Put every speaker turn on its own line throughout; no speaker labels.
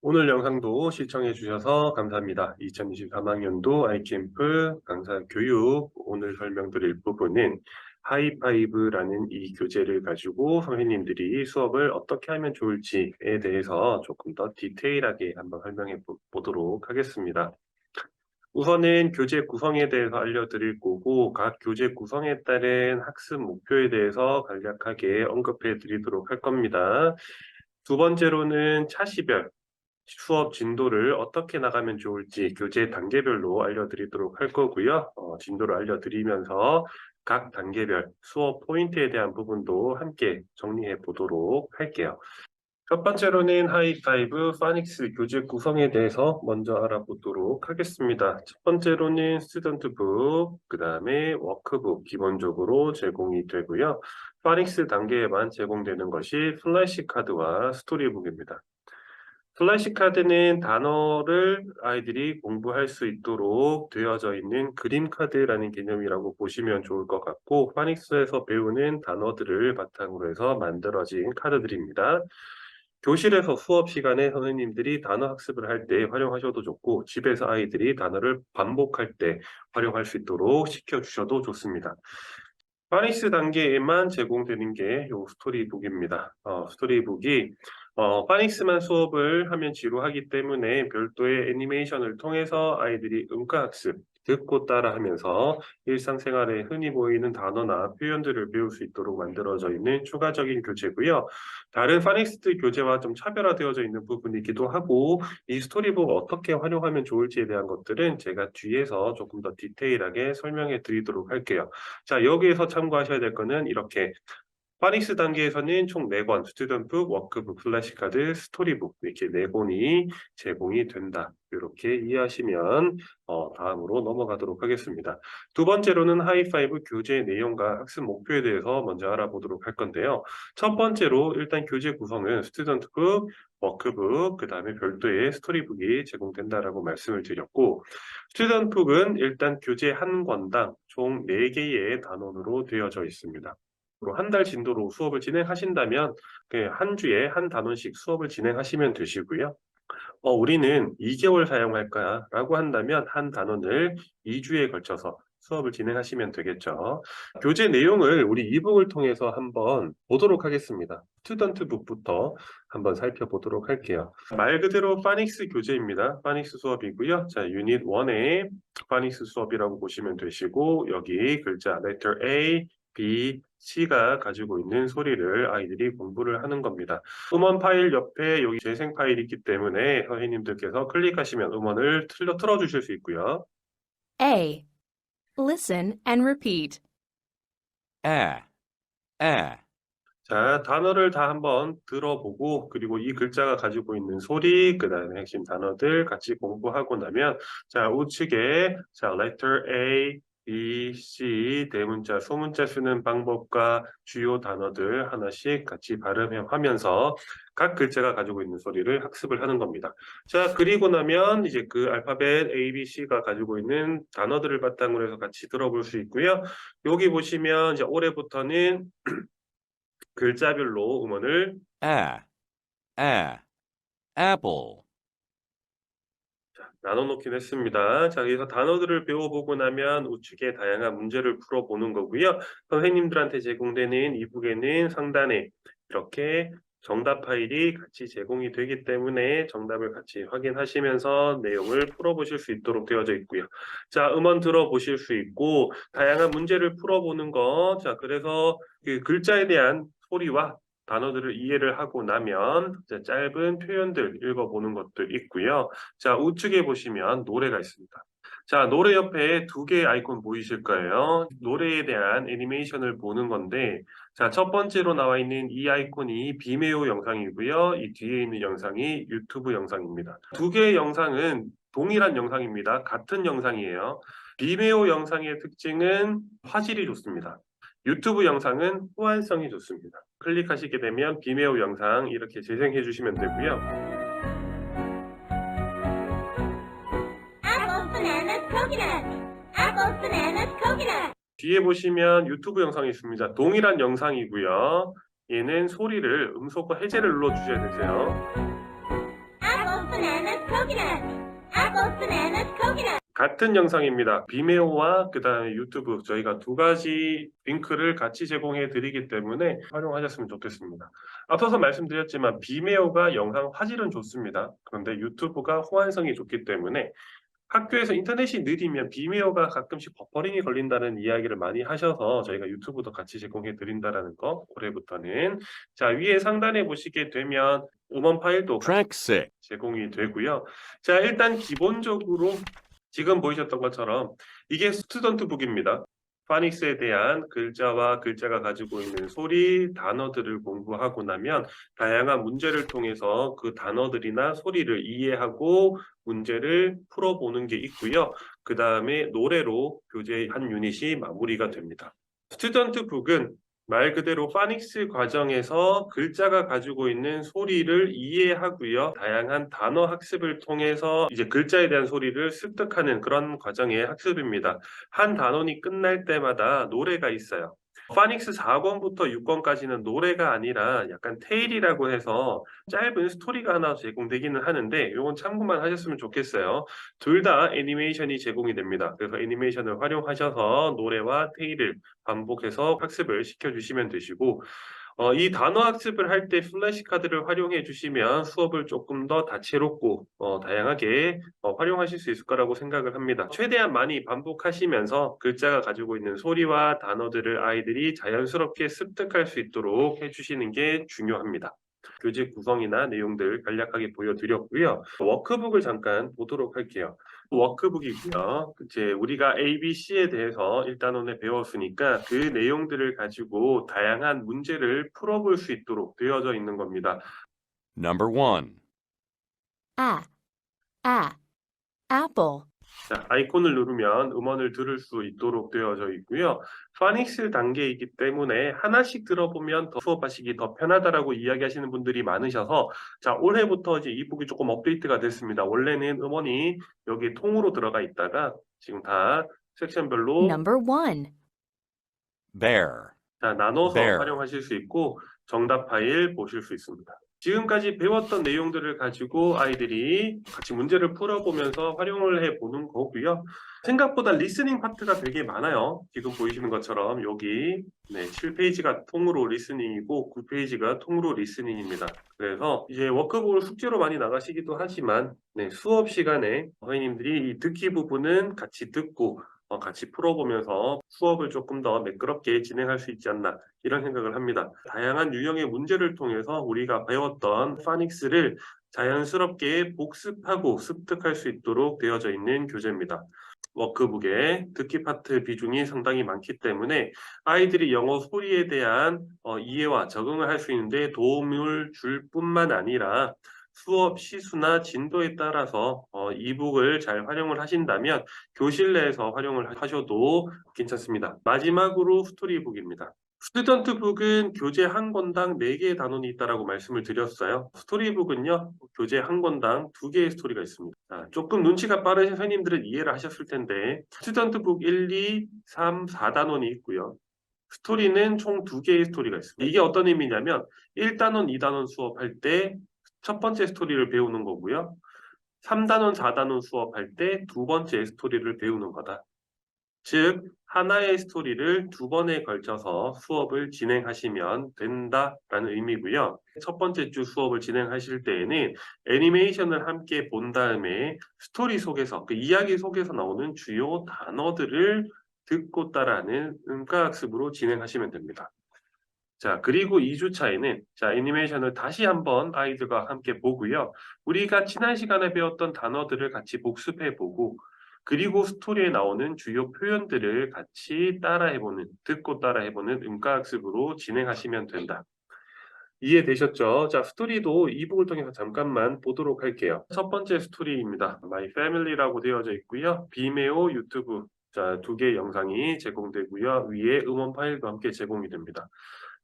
오늘 영상도 시청해 주셔서 감사합니다. 2023학년도 아이캠프 강사 교육 오늘 설명드릴 부분은 하이파이브라는 이 교재를 가지고 선생님들이 수업을 어떻게 하면 좋을지에 대해서 조금 더 디테일하게 한번 설명해 보- 보도록 하겠습니다. 우선은 교재 구성에 대해서 알려드릴 거고 각 교재 구성에 따른 학습 목표에 대해서 간략하게 언급해 드리도록 할 겁니다. 두 번째로는 차시별 수업 진도를 어떻게 나가면 좋을지 교재 단계별로 알려드리도록 할 거고요. 어, 진도를 알려드리면서 각 단계별 수업 포인트에 대한 부분도 함께 정리해 보도록 할게요. 첫 번째로는 하이파이브 파닉스 교재 구성에 대해서 먼저 알아보도록 하겠습니다. 첫 번째로는 스튜던트북, 그 다음에 워크북 기본적으로 제공이 되고요. 파닉스 단계에만 제공되는 것이 플래시 카드와 스토리북입니다. 플래시 카드는 단어를 아이들이 공부할 수 있도록 되어져 있는 그림 카드라는 개념이라고 보시면 좋을 것 같고 파닉스에서 배우는 단어들을 바탕으로 해서 만들어진 카드들입니다. 교실에서 수업 시간에 선생님들이 단어 학습을 할 때 활용하셔도 좋고 집에서 아이들이 단어를 반복할 때 활용할 수 있도록 시켜주셔도 좋습니다. 파닉스 단계에만 제공되는 게요 스토리북입니다. 어, 스토리북이 어, 파닉스만 수업을 하면 지루하기 때문에 별도의 애니메이션을 통해서 아이들이 음가학습, 듣고 따라하면서 일상생활에 흔히 보이는 단어나 표현들을 배울 수 있도록 만들어져 있는 추가적인 교재고요. 다른 파닉스 교재와 좀 차별화되어져 있는 부분이기도 하고 이 스토리북 어떻게 활용하면 좋을지에 대한 것들은 제가 뒤에서 조금 더 디테일하게 설명해 드리도록 할게요. 자, 여기에서 참고하셔야 될 거는 이렇게 파닉스 단계에서는 총 4권, 스튜던트북, 워크북, 플래시카드, 스토리북 이렇게 4권이 제공이 된다. 이렇게 이해하시면 어, 다음으로 넘어가도록 하겠습니다. 두 번째로는 하이파이브 교재 내용과 학습 목표에 대해서 먼저 알아보도록 할 건데요. 첫 번째로 일단 교재 구성은 스튜던트북, 워크북, 그 다음에 별도의 스토리북이 제공된다라고 말씀을 드렸고 스튜던트북은 일단 교재 한 권당 총 4개의 단원으로 되어져 있습니다. 한 달 진도로 수업을 진행하신다면 그한 주에 한 단원씩 수업을 진행하시면 되시고요. 어, 우리는 2개월 사용할까라고 한다면 한 단원을 2주에 걸쳐서 수업을 진행하시면 되겠죠. 교재 내용을 우리 이북을 통해서 한번 보도록 하겠습니다. 스튜던트 북부터 한번 살펴보도록 할게요. 말 그대로 파닉스 교재입니다. 파닉스 수업이고요. 자, 유닛 1의 파닉스 수업이라고 보시면 되시고 여기 글자 letter A, B, C가 가지고 있는 소리를 아이들이 공부를 하는 겁니다. 음원 파일 옆에 여기 재생 파일이 있기 때문에 선생님들께서 클릭하시면 음원을 틀어 틀어주실 수 있고요.
A. Listen and repeat.
a, a,
자, 단어를 다 한번 들어보고 그리고 이 글자가 가지고 있는 소리, 그 다음에 핵심 단어들 같이 공부하고 나면 자, 우측에 자, letter A, B, C 대문자, 소문자 쓰는 방법과 주요 단어들 하나씩 같이 발음하면서 각 글자가 가지고 있는 소리를 학습을 하는 겁니다. 자, 그리고 나면 이제 그 알파벳 A, B, C가 가지고 있는 단어들을 바탕으로 해서 같이 들어볼 수 있고요. 여기 보시면 이제 올해부터는 글자별로 음원을
a, a, apple,
나눠 놓긴 했습니다. 자, 그래서 단어들을 배워보고 나면 우측에 다양한 문제를 풀어보는 거고요. 선생님들한테 제공되는 이북에는 상단에 이렇게 정답 파일이 같이 제공이 되기 때문에 정답을 같이 확인하시면서 내용을 풀어보실 수 있도록 되어져 있고요. 자, 음원 들어보실 수 있고 다양한 문제를 풀어보는 거. 자, 그래서 그 글자에 대한 소리와 단어들을 이해를 하고 나면 짧은 표현들 읽어보는 것도 있고요. 자, 우측에 보시면 노래가 있습니다. 자, 노래 옆에 두 개의 아이콘 보이실 거예요. 노래에 대한 애니메이션을 보는 건데, 자, 첫 번째로 나와 있는 이 아이콘이 비메오 영상이고요. 이 뒤에 있는 영상이 유튜브 영상입니다. 두 개의 영상은 동일한 영상입니다. 같은 영상이에요. 비메오 영상의 특징은 화질이 좋습니다. 유튜브 영상은 호환성이 좋습니다. 클릭하시게 되면 비메오 영상 이렇게 재생해 주시면 되고요. 뒤에 보시면 유튜브 영상이 있습니다. 동일한 영상이고요. 얘는 소리를 음소거 해제를 눌러주셔야 되세요. 같은 영상입니다. 비메오와 그 다음에 유튜브 저희가 두 가지 링크를 같이 제공해 드리기 때문에 활용하셨으면 좋겠습니다. 앞서서 말씀드렸지만 비메오가 영상 화질은 좋습니다. 그런데 유튜브가 호환성이 좋기 때문에 학교에서 인터넷이 느리면 비메오가 가끔씩 버퍼링이 걸린다는 이야기를 많이 하셔서 저희가 유튜브도 같이 제공해 드린다라는 거 올해부터는 자 위에 상단에 보시게 되면 음원 파일도
Track 6.
제공이 되고요. 자, 일단 기본적으로 지금 보이셨던 것처럼 이게 스튜던트북입니다. 파닉스에 대한 글자와 글자가 가지고 있는 소리, 단어들을 공부하고 나면 다양한 문제를 통해서 그 단어들이나 소리를 이해하고 문제를 풀어보는 게 있고요. 그 다음에 노래로 교재 한 유닛이 마무리가 됩니다. 스튜던트북은 말 그대로 파닉스 과정에서 글자가 가지고 있는 소리를 이해하고요. 다양한 단어 학습을 통해서 이제 글자에 대한 소리를 습득하는 그런 과정의 학습입니다. 한 단원이 끝날 때마다 노래가 있어요. 파닉스 4권부터 6권까지는 노래가 아니라 약간 테일이라고 해서 짧은 스토리가 하나 제공되기는 하는데 이건 참고만 하셨으면 좋겠어요. 둘 다 애니메이션이 제공이 됩니다. 그래서 애니메이션을 활용하셔서 노래와 테일을 반복해서 학습을 시켜주시면 되시고 어, 이 단어 학습을 할 때 플래시 카드를 활용해 주시면 수업을 조금 더 다채롭고 어, 다양하게 어, 활용하실 수 있을 거라고 생각을 합니다. 최대한 많이 반복하시면서 글자가 가지고 있는 소리와 단어들을 아이들이 자연스럽게 습득할 수 있도록 해주시는 게 중요합니다. 교재 구성이나 내용들 간략하게 보여드렸고요. 워크북을 잠깐 보도록 할게요. 워크북이고요. 이제 우리가 A, B, C에 대해서 일단원에 배웠으니까 그 내용들을 가지고 다양한 문제를 풀어볼 수 있도록 되어져 있는 겁니다.
Number 1.
A. A. Apple.
자, 아이콘을 누르면 음원을 들을 수 있도록 되어져 있고요. 파닉스 단계이기 때문에 하나씩 들어보면 더 수업하시기 더 편하다라고 이야기하시는 분들이 많으셔서 자, 올해부터 이제 이북이 조금 업데이트가 됐습니다. 원래는 음원이 여기 통으로 들어가 있다가 지금 다 섹션별로
Number 1.
Bear.
자, 나눠서
Bear.
활용하실 수 있고 정답 파일 보실 수 있습니다. 지금까지 배웠던 내용들을 가지고 아이들이 같이 문제를 풀어보면서 활용을 해보는 거고요. 생각보다 리스닝 파트가 되게 많아요. 지금 보이시는 것처럼 여기 네, 7페이지가 통으로 리스닝이고 9페이지가 통으로 리스닝입니다. 그래서 이제 워크북을 숙제로 많이 나가시기도 하지만 네, 수업 시간에 선생님들이 이 듣기 부분은 같이 듣고 어, 같이 풀어보면서 수업을 조금 더 매끄럽게 진행할 수 있지 않나 이런 생각을 합니다. 다양한 유형의 문제를 통해서 우리가 배웠던 파닉스를 자연스럽게 복습하고 습득할 수 있도록 되어져 있는 교재입니다. 워크북에 듣기 파트 비중이 상당히 많기 때문에 아이들이 영어 소리에 대한 어, 이해와 적응을 할 수 있는데 도움을 줄 뿐만 아니라 수업 시수나 진도에 따라서 어, 이북을 잘 활용을 하신다면 교실 내에서 활용을 하셔도 괜찮습니다. 마지막으로 스토리북입니다. 스튜던트북은 교재 한 권당 4개의 단원이 있다라고 말씀을 드렸어요. 스토리북은요, 교재 한 권당 2개의 스토리가 있습니다. 자, 조금 눈치가 빠르신 선생님들은 이해를 하셨을 텐데, 스튜던트북 1, 2, 3, 4단원이 있고요. 스토리는 총 2개의 스토리가 있습니다. 이게 어떤 의미냐면, 1단원, 2단원 수업할 때 첫 번째 스토리를 배우는 거고요. 3단원, 4단원 수업할 때 두 번째 스토리를 배우는 거다. 즉, 하나의 스토리를 두 번에 걸쳐서 수업을 진행하시면 된다라는 의미고요. 첫 번째 주 수업을 진행하실 때에는 애니메이션을 함께 본 다음에 스토리 속에서, 그 이야기 속에서 나오는 주요 단어들을 듣고 따라하는 음가학습으로 진행하시면 됩니다. 자, 그리고 2주차에는 자, 애니메이션을 다시 한번 아이들과 함께 보고요. 우리가 지난 시간에 배웠던 단어들을 같이 복습해 보고 그리고 스토리에 나오는 주요 표현들을 같이 따라해 보는, 듣고 따라해 보는 음가 학습으로 진행하시면 된다. 이해되셨죠? 자, 스토리도 이북을 통해서 잠깐만 보도록 할게요. 첫 번째 스토리입니다. My Family라고 되어져 있고요. 비메오 유튜브 자, 두 개의 영상이 제공되고요. 위에 음원 파일도 함께 제공이 됩니다.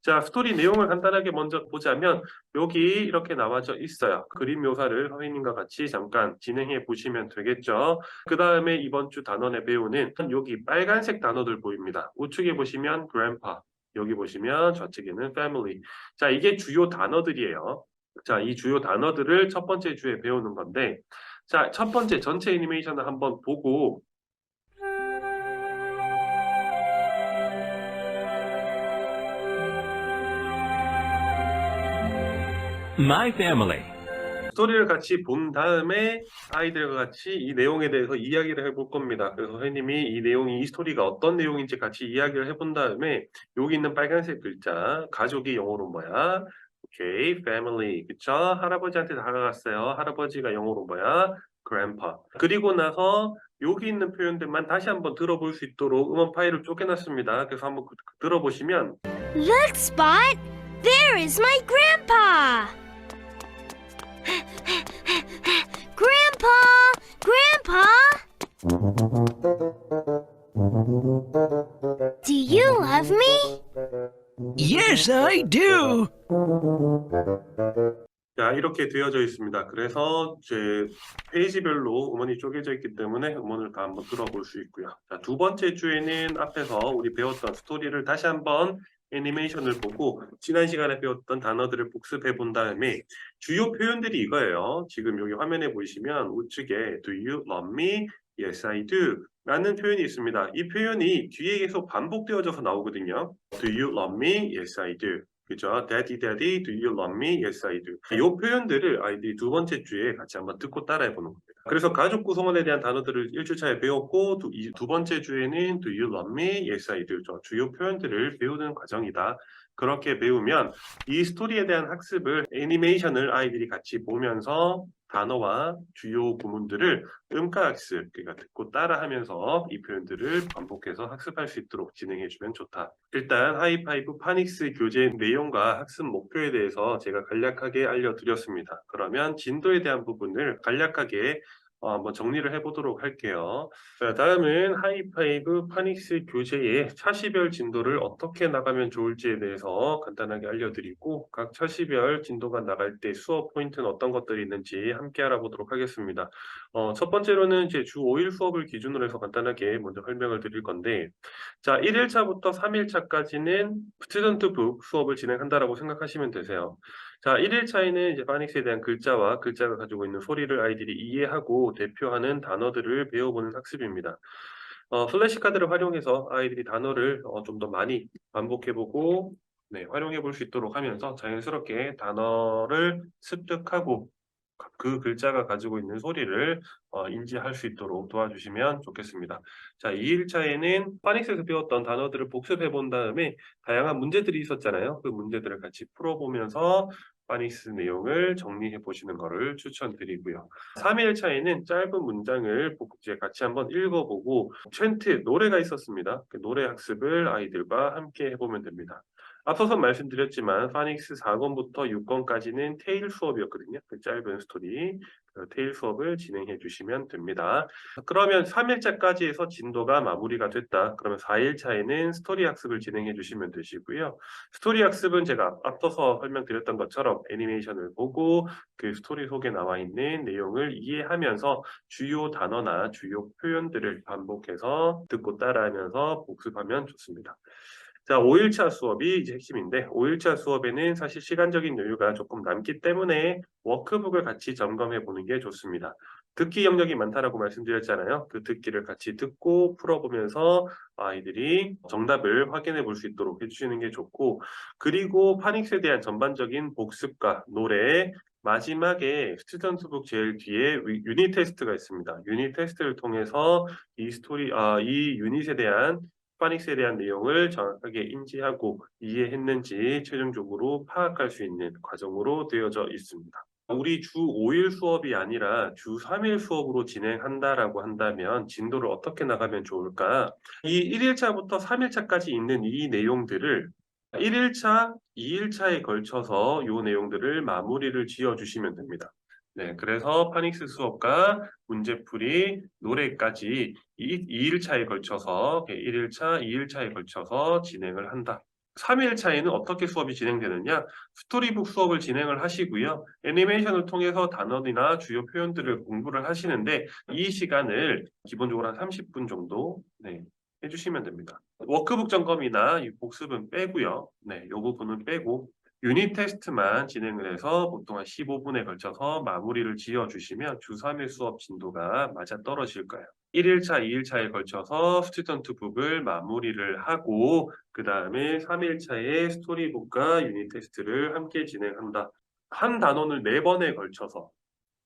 자, 스토리 내용을 간단하게 먼저 보자면 여기 이렇게 나와져 있어요. 그림 묘사를 선생님과 같이 잠깐 진행해 보시면 되겠죠. 그 다음에 이번 주 단원에 배우는 여기 빨간색 단어들 보입니다. 우측에 보시면 grandpa, 여기 보시면 좌측에는 family. 자, 이게 주요 단어들이에요. 자, 이 주요 단어들을 첫 번째 주에 배우는 건데, 자, 첫 번째 전체 애니메이션을 한번 보고
My family.
스토리를 같이 본 다음에 아이들과 같이 이 내용에 대해서 이야기를 해볼 겁니다. 그래서 선생님이 이 내용이 이 스토리가 어떤 내용인지 같이 이야기를 해본 다음에 여기 있는 빨간색 글자 가족이 영어로 뭐야? 오케이, family. 그쵸? 할아버지한테 다가갔어요. 할아버지가 영어로 뭐야? grandpa. 그리고 나서 여기 있는 표현들만 다시 한번 들어볼 수 있도록 음원 파일을 쪼개놨습니다. 그래서 한번 그- 그 들어보시면
Look, Spot! There is my grandpa! Grandpa! Grandpa! Do you love me?
Yes, I do.
자, 이렇게 되어져 있습니다. 그래서 이제 페이지별로 음원이 쪼개져 있기 때문에 음원을 다 한번 들어볼 수 있고요. 자, 두 번째 주에는 앞에서 우리 배웠던 스토리를 다시 한번 애니메이션을 보고 지난 시간에 배웠던 단어들을 복습해 본 다음에 주요 표현들이 이거예요. 지금 여기 화면에 보시면 우측에 Do you love me? Yes, I do. 라는 표현이 있습니다. 이 표현이 뒤에 계속 반복되어져서 나오거든요. Do you love me? Yes, I do. 그죠? Daddy, Daddy, do you love me? Yes, I do. 이 표현들을 아이들이 두 번째 주에 같이 한번 듣고 따라해 보는 겁니다. 그래서 가족 구성원에 대한 단어들을 1주차에 배웠고 두, 이두 번째 주에는 do you love me? Yes, I do. 저 주요 표현들을 배우는 과정이다. 그렇게 배우면 이 스토리에 대한 학습을 애니메이션을 아이들이 같이 보면서 단어와 주요 구문들을 음가 학습, 그러니까 듣고 따라하면서 이 표현들을 반복해서 학습할 수 있도록 진행해주면 좋다. 일단 하이파이브 파닉스 교재 내용과 학습 목표에 대해서 제가 간략하게 알려드렸습니다. 그러면 진도에 대한 부분을 간략하게 어, 한번 정리를 해보도록 할게요. 자, 다음은 하이파이브 파닉스 교재의 차시별 진도를 어떻게 나가면 좋을지에 대해서 간단하게 알려드리고 각 차시별 진도가 나갈 때 수업 포인트는 어떤 것들이 있는지 함께 알아보도록 하겠습니다. 어, 첫 번째로는 이제 주 5일 수업을 기준으로 해서 간단하게 먼저 설명을 드릴 건데 자, 1일차부터 3일차까지는 스튜던트 북 수업을 진행한다라고 생각하시면 되세요. 자, 1일차에는 이제 파닉스에 대한 글자와 글자가 가지고 있는 소리를 아이들이 이해하고 대표하는 단어들을 배워보는 학습입니다. 어, 플래시카드를 활용해서 아이들이 단어를 어, 좀 더 많이 반복해보고 네, 활용해 볼 수 있도록 하면서 자연스럽게 단어를 습득하고 그 글자가 가지고 있는 소리를 어, 인지할 수 있도록 도와주시면 좋겠습니다. 자, 2일차에는 파닉스에서 배웠던 단어들을 복습해 본 다음에 다양한 문제들이 있었잖아요. 그 문제들을 같이 풀어보면서 파닉스 내용을 정리해 보시는 것을 추천드리고요. 3일 차에는 짧은 문장을 이제 같이 한번 읽어보고 챈트 노래가 있었습니다. 그 노래 학습을 아이들과 함께 해보면 됩니다. 앞서서 말씀드렸지만 파닉스 4권부터 6권까지는 테일 수업이었거든요. 그 짧은 스토리 그 테일 수업을 진행해 주시면 됩니다. 그러면 3일차까지 해서 진도가 마무리가 됐다. 그러면 4일차에는 스토리 학습을 진행해 주시면 되시고요. 스토리 학습은 제가 앞서서 설명드렸던 것처럼 애니메이션을 보고 그 스토리 속에 나와 있는 내용을 이해하면서 주요 단어나 주요 표현들을 반복해서 듣고 따라하면서 복습하면 좋습니다. 자, 5일차 수업이 이제 핵심인데, 5일차 수업에는 사실 시간적인 여유가 조금 남기 때문에 워크북을 같이 점검해 보는 게 좋습니다. 듣기 영역이 많다라고 말씀드렸잖아요. 그 듣기를 같이 듣고 풀어보면서 아이들이 정답을 확인해 볼 수 있도록 해주시는 게 좋고, 그리고 파닉스에 대한 전반적인 복습과 노래, 마지막에 스튜던트북 제일 뒤에 위- 유닛 테스트가 있습니다. 유닛 테스트를 통해서 이 스토리, 아, 이 유닛에 대한 파닉스에 대한 내용을 정확하게 인지하고 이해했는지 최종적으로 파악할 수 있는 과정으로 되어져 있습니다. 우리 주 5일 수업이 아니라 주 3일 수업으로 진행한다라고 한다면 진도를 어떻게 나가면 좋을까? 이 1일차부터 3일차까지 있는 이 내용들을 1일차, 2일차에 걸쳐서 이 내용들을 마무리를 지어 주시면 됩니다. 네, 그래서 파닉스 수업과 문제풀이, 노래까지 이 2일차에 걸쳐서 1일차, 2일차에 걸쳐서 진행을 한다. 3일차에는 어떻게 수업이 진행되느냐? 스토리북 수업을 진행을 하시고요. 애니메이션을 통해서 단어나 주요 표현들을 공부를 하시는데 이 시간을 기본적으로 한 30분 정도 네, 해주시면 됩니다. 워크북 점검이나 이 복습은 빼고요. 네, 요 부분은 빼고 유닛 테스트만 진행을 해서 보통 한 15분에 걸쳐서 마무리를 지어 주시면 주 3일 수업 진도가 맞아 떨어질 거예요. 1일차, 2일차에 걸쳐서 스튜던트 북을 마무리를 하고 그 다음에 3일차에 스토리북과 유닛 테스트를 함께 진행한다. 한 단원을 4번에 걸쳐서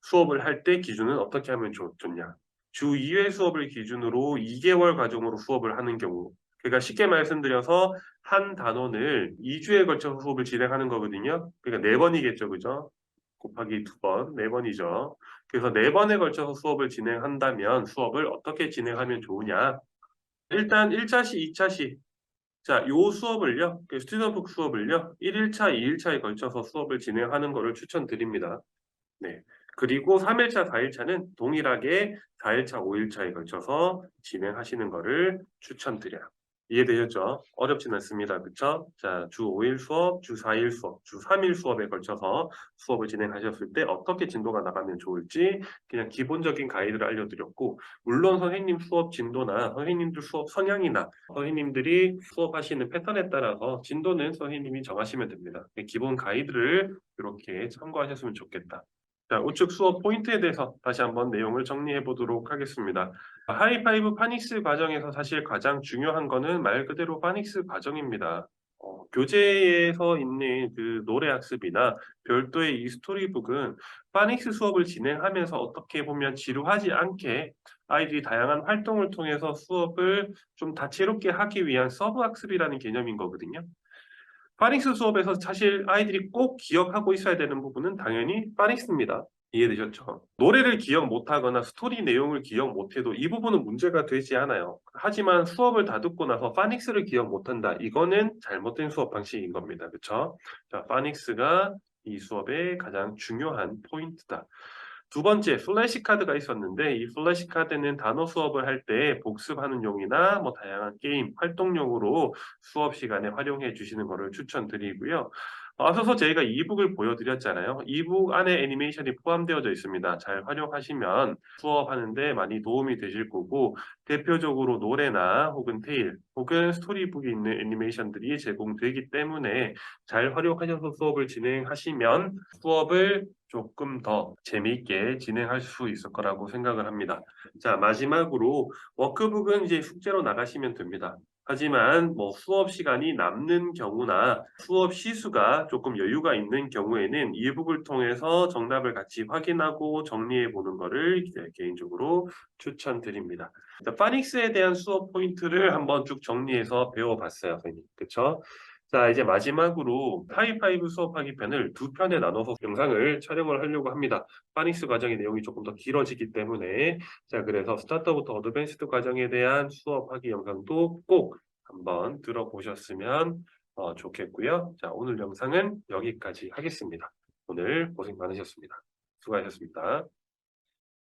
수업을 할 때 기준은 어떻게 하면 좋, 좋냐? 주 2회 수업을 기준으로 2개월 과정으로 수업을 하는 경우 그러니까 쉽게 말씀드려서 한 단원을 2주에 걸쳐서 수업을 진행하는 거거든요. 그러니까 4번이겠죠. 그죠? 곱하기 2번, 4번이죠. 그래서 4번에 걸쳐서 수업을 진행한다면 수업을 어떻게 진행하면 좋으냐? 일단 1차시, 2차시 자, 요 수업을요, 그 스튜던북 수업을요, 1일차, 2일차에 걸쳐서 수업을 진행하는 것을 추천드립니다. 네. 그리고 3일차, 4일차는 동일하게 4일차, 5일차에 걸쳐서 진행하시는 것을 추천드려요. 이해되셨죠? 어렵진 않습니다. 그쵸? 자, 주 5일 수업, 주 4일 수업, 주 3일 수업에 걸쳐서 수업을 진행하셨을 때 어떻게 진도가 나가면 좋을지 그냥 기본적인 가이드를 알려드렸고, 물론 선생님 수업 진도나 선생님들 수업 성향이나 선생님들이 수업하시는 패턴에 따라서 진도는 선생님이 정하시면 됩니다. 기본 가이드를 이렇게 참고하셨으면 좋겠다. 자, 우측 수업 포인트에 대해서 다시 한번 내용을 정리해 보도록 하겠습니다. 하이파이브 파닉스 과정에서 사실 가장 중요한 거는 말 그대로 파닉스 과정입니다. 어, 교재에서 있는 그 노래 학습이나 별도의 이 스토리북은 파닉스 수업을 진행하면서 어떻게 보면 지루하지 않게 아이들이 다양한 활동을 통해서 수업을 좀 다채롭게 하기 위한 서브 학습이라는 개념인 거거든요. 파닉스 수업에서 사실 아이들이 꼭 기억하고 있어야 되는 부분은 당연히 파닉스입니다. 이해되셨죠? 노래를 기억 못하거나 스토리 내용을 기억 못해도 이 부분은 문제가 되지 않아요. 하지만 수업을 다 듣고 나서 파닉스를 기억 못한다. 이거는 잘못된 수업 방식인 겁니다. 그렇죠? 자, 파닉스가 이 수업의 가장 중요한 포인트다. 두 번째, 플래시 카드가 있었는데 이 플래시 카드는 단어 수업을 할 때 복습하는 용이나 뭐 다양한 게임, 활동용으로 수업 시간에 활용해 주시는 것을 추천드리고요. 앞서서 저희가 이북을 보여드렸잖아요. 이북 안에 애니메이션이 포함되어져 있습니다. 잘 활용하시면 수업하는데 많이 도움이 되실 거고 대표적으로 노래나 혹은 테일 혹은 스토리북이 있는 애니메이션들이 제공되기 때문에 잘 활용하셔서 수업을 진행하시면 수업을 조금 더 재미있게 진행할 수 있을 거라고 생각을 합니다. 자, 마지막으로 워크북은 이제 숙제로 나가시면 됩니다. 하지만 뭐 수업 시간이 남는 경우나 수업 시수가 조금 여유가 있는 경우에는 이북을 통해서 정답을 같이 확인하고 정리해 보는 것을 개인적으로 추천드립니다. 자, 파닉스에 대한 수업 포인트를 한번 쭉 정리해서 배워봤어요. 그렇죠? 자, 이제 마지막으로 하이파이브 수업하기 편을 두 편에 나눠서 영상을 촬영을 하려고 합니다. 파닉스 과정의 내용이 조금 더 길어지기 때문에 자, 그래서 스타터부터 어드밴스드 과정에 대한 수업하기 영상도 꼭 한번 들어보셨으면 어, 좋겠고요. 자, 오늘 영상은 여기까지 하겠습니다. 오늘 고생 많으셨습니다. 수고하셨습니다.